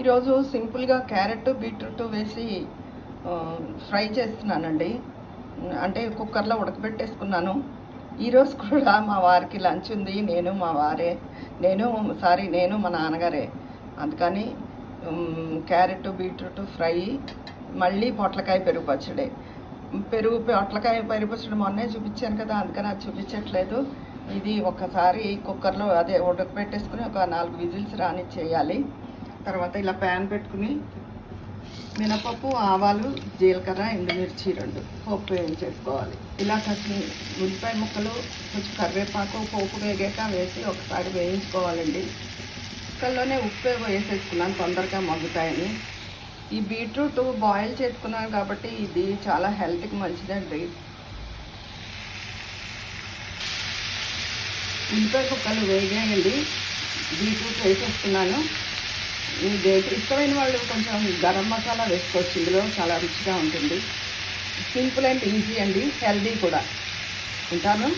ఈరోజు సింపుల్గా carrot beetroot వేసి ఫ్రై చేస్తున్నానండి. అంటే కుక్కర్లో ఉడకబెట్టేసుకున్నాను. ఈరోజు కూడా మా వారికి లంచ్ ఉంది. నేను మా వారే. నేను సారీ నేను మా నాన్నగారే. అందుకని క్యారెట్ బీట్రూట్ ఫ్రై మళ్ళీ పొట్లకాయ పెరుగు పచ్చడి. పెరుగు పొట్లకాయ పెరుగు పచ్చడి మొన్నే చూపించాను కదా అందుకని అది చూపించట్లేదు. ఇది ఒకసారి కుక్కర్లో అదే ఉడకబెట్టేసుకుని ఒక నాలుగు విజిల్స్ రాని చేయాలి తర్వాత ఇలా ప్యాన్ పెట్టుకుని మినపప్పు ఆవాలు జీలకర్ర ఎండుమిర్చి రెండు పోపు వేయించేసుకోవాలి. ఇలా కట్టి ఉల్లిపాయ ముక్కలు కొంచెం కరివేపాకు పోపు వేగాక వేసి ఒకసారి వేయించుకోవాలండి. ముక్కల్లోనే ఉప్పు వేసేసుకున్నాను తొందరగా మగ్గుతాయని. ఈ బీట్రూట్ బాయిల్ చేసుకున్నాను కాబట్టి ఇది చాలా హెల్త్కి మంచిదండి. ఉల్లిపాయ కుక్కలు వేగాయండి. బీట్రూట్ వేసేస్తున్నాను ఇష్టమైన వాళ్ళు కొంచెం గరం మసాలా వేసుకోవచ్చు. ఇందులో చాలా రుచిగా ఉంటుంది. సింపుల్ అండ్ ఈజీ అండి. హెల్దీ కూడా. ఉంటాను.